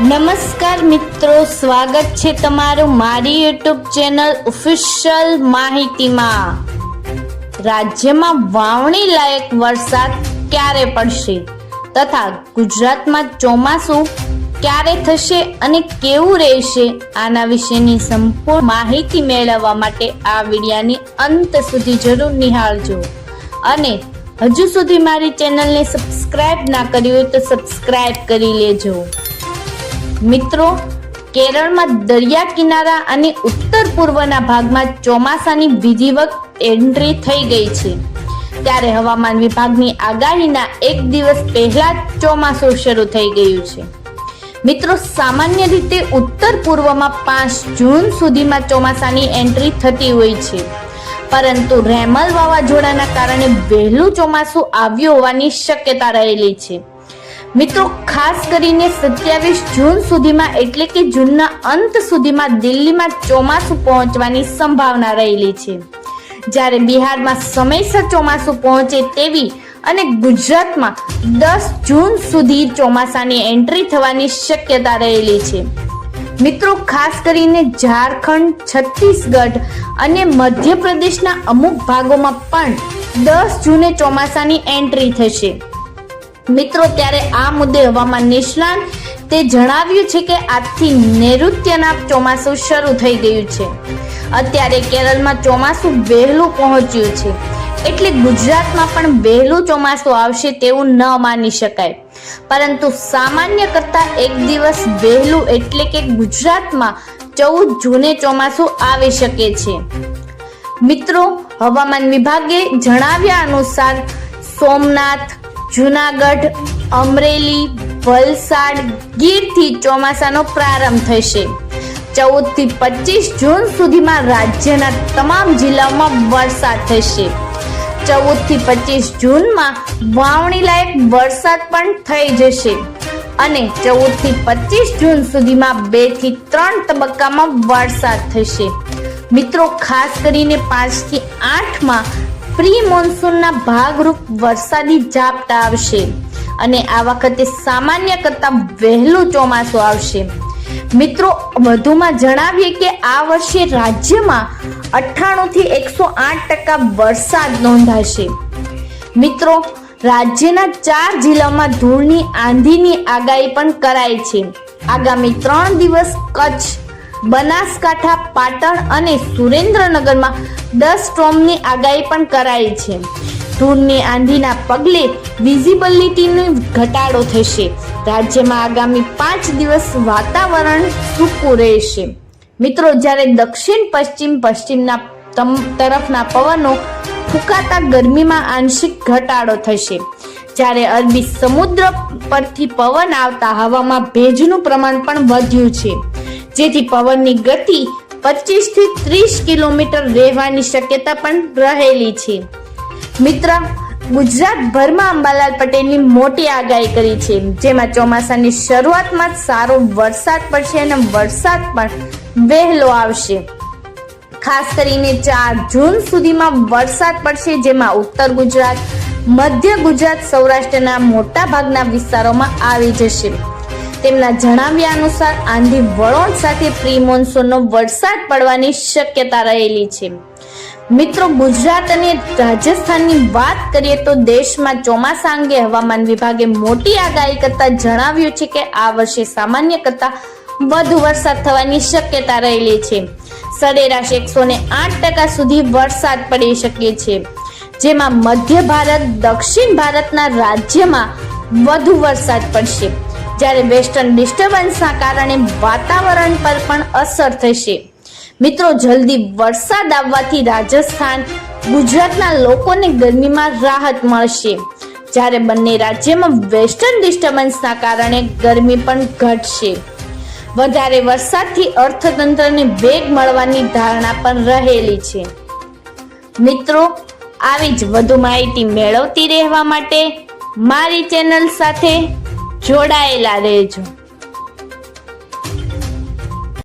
નમસ્કાર મિત્રો, સ્વાગત છે તમારું મારી યુટ્યુબ ચેનલ ઓફિશિયલ માહિતીમાં. રાજ્યમાં વાવણી લાયક વરસાદ ક્યારે પડશે? તથા ગુજરાતમાં ચોમાસું ક્યારે થશે અને કેવું રહેશે? આના વિશેની સંપૂર્ણ માહિતી મેળવવા માટે આ વિડિયાની અંત સુધી જરૂર નિહાળજો. અને હજુ સુધી મારી ચેનલને સબસ્ક્રાઇબ ના કરી હોય તો સબસ્ક્રાઇબ કરી લેજો. મિત્રો, કેરળમાં દરિયા કિનારા અને ઉત્તર પૂર્વના ભાગમાં ચોમાસાની વિધિવત એન્ટ્રી થઈ ગઈ છે. ત્યારે હવામાન વિભાગની આગાહીના એક દિવસ પહેલા જ ચોમાસું શરૂ થઈ ગયું છે. મિત્રો, સામાન્ય રીતે ઉત્તર પૂર્વમાં પાંચ જૂન સુધીમાં ચોમાસાની એન્ટ્રી થતી હોય છે. પરંતુ રેમલ વાવાઝોડાના કારણે વહેલું ચોમાસું આવ્યું હોવાની શક્યતા રહેલી છે. મિત્રો, ખાસ કરીને સત્યાવીસ જૂન સુધીમાં એટલે કે જૂનના અંત સુધીમાં દિલ્હીમાં ચોમાસું પહોંચવાની સંભાવના રહેલી છે. જ્યારે બિહારમાં સમયસર ચોમાસું પહોંચે તેવી અને ગુજરાતમાં દસ જૂન સુધી ચોમાસાની એન્ટ્રી થવાની શક્યતા રહેલી છે. મિત્રો, ખાસ કરીને ઝારખંડ, છત્તીસગઢ અને મધ્યપ્રદેશના અમુક ભાગોમાં પણ દસ જૂને ચોમાસાની એન્ટ્રી થશે. મિત્રો, ત્યારે આ મુદ્દે હવામાન નિષ્ણાંત તે જણાવ્યું છે કે આજથી નૈઋત્યના ચોમાસું શરૂ થઈ ગયું છે. અત્યારે કેરળમાં ચોમાસું વહેલું પહોંચ્યું છે. એટલે ગુજરાતમાં પણ વહેલું ચોમાસું આવશે તેવું ન માની શકાય. પરંતુ સામાન્ય કરતા એક દિવસ વહેલું એટલે કે ગુજરાતમાં ચૌદ જૂને ચોમાસું આવી શકે છે. મિત્રો, હવામાન વિભાગે જણાવ્યા અનુસાર સોમનાથ જુનાગઢ, અમરેલી, વલસાડ ગીરથી ચોમાસાનો પ્રારંભ થશે. ચૌદથી પચીસ જૂન સુધીમાં રાજ્યના તમામ જિલ્લાઓમાં વરસાદ થશે. ચૌદથી પચીસ જૂનમાં વાવણી લાયક વરસાદ પણ થઈ જશે. અને ચૌદથી પચીસ જૂન સુધીમાં બેથી ત્રણ તબક્કામાં વરસાદ થશે. મિત્રો, ખાસ કરીને પાંચથી આઠમાં પ્રી મોન્સૂનના ભાગરૂપ વરસાદી ઝાપટા આવશે અને આ વખતે સામાન્ય કરતાં વહેલું ચોમાસું આવશે. મિત્રો, વધુમાં જણાવીએ કે આ વર્ષે રાજ્યમાં અઠ્ઠાણુંથી એકસો આઠ ટકા વરસાદ નોંધાશે. મિત્રો, રાજ્યના ચાર જિલ્લામાં ધૂળની આંધીની આગાહી પણ કરાઈ છે. આગામી ત્રણ દિવસ કચ્છ બનાસકાંઠા, પાટણ અને સુરેન્દ્રનગરમાં દસ સ્ટ્રોમની આગાહી પણ કરાઈ છે. ધૂળની આંધીના પગલે વિઝિબિલિટીનો ઘટાડો થશે. રાજ્યમાં આગામી પાંચ દિવસ વાતાવરણ સૂકું રહેશે. મિત્રો, જ્યારે દક્ષિણ, પશ્ચિમ, પશ્ચિમના તરફના પવનો ફૂંકાતા ગરમીમાં આંશિક ઘટાડો થશે. જ્યારે અરબી સમુદ્ર પરથી પવન આવતા હવામાં ભેજનું પ્રમાણ પણ વધ્યું છે. જેથી પવનની ગતિ પચીસથી ત્રીસ કિલોમીટર રહેવાની શક્યતા પણ રહેલી છે. મિત્ર, ગુજરાતભરમાં અંબાલાલ પટેલની મોટી આગાહી કરી છે, જેમાં ચોમાસાની શરૂઆતમાં સારો વરસાદ પડશે અને વરસાદ પણ વહેલો આવશે. ખાસ કરીને ચાર જૂન સુધીમાં વરસાદ પડશે, જેમાં ઉત્તર ગુજરાત, મધ્ય ગુજરાત, સૌરાષ્ટ્રના મોટા ભાગના વિસ્તારોમાં આવી જશે. તેમના જણાવ્યા અનુસાર આંધી વળોણ સાથે પ્રી મોન્સૂનનો વરસાદ પડવાની શક્યતા રહેલી છે. મિત્રો, ગુજરાત અને રાજસ્થાનની વાત કરીએ તો દેશમાં ચોમાસા અંગે હવામાન વિભાગે મોટી આગાહી કરતા જણાવ્યું છે કે આ વર્ષે સામાન્ય કરતા વધુ વરસાદ થવાની શક્યતા રહેલી છે. સરેરાશ એકસો ને આઠ ટકા સુધી વરસાદ પડી શકે છે. જેમાં મધ્ય ભારત, દક્ષિણ ભારતના રાજ્યમાં વધુ વરસાદ પડશે. જ્યારે વેસ્ટર્ન ડિસ્ટર્બન્સના કારણે વાતાવરણ પર પણ અસર થશે. મિત્રો, જલ્દી વરસાદ આવવાથી રાજસ્થાન, ગુજરાતના લોકોને ગરમીમાં રાહત મળશે. જ્યારે બંને રાજ્યમાં વેસ્ટર્ન ડિસ્ટર્બન્સના કારણે ગરમી પણ ઘટશે. વધારે વરસાદથી અર્થતંત્રને વેગ મળવાની ધારણા પણ રહેલી છે. મિત્રો, આવી જ વધુ માહિતી મેળવતી રહેવા માટે મારી ચેનલ સાથે જોડાયેલા રહેજો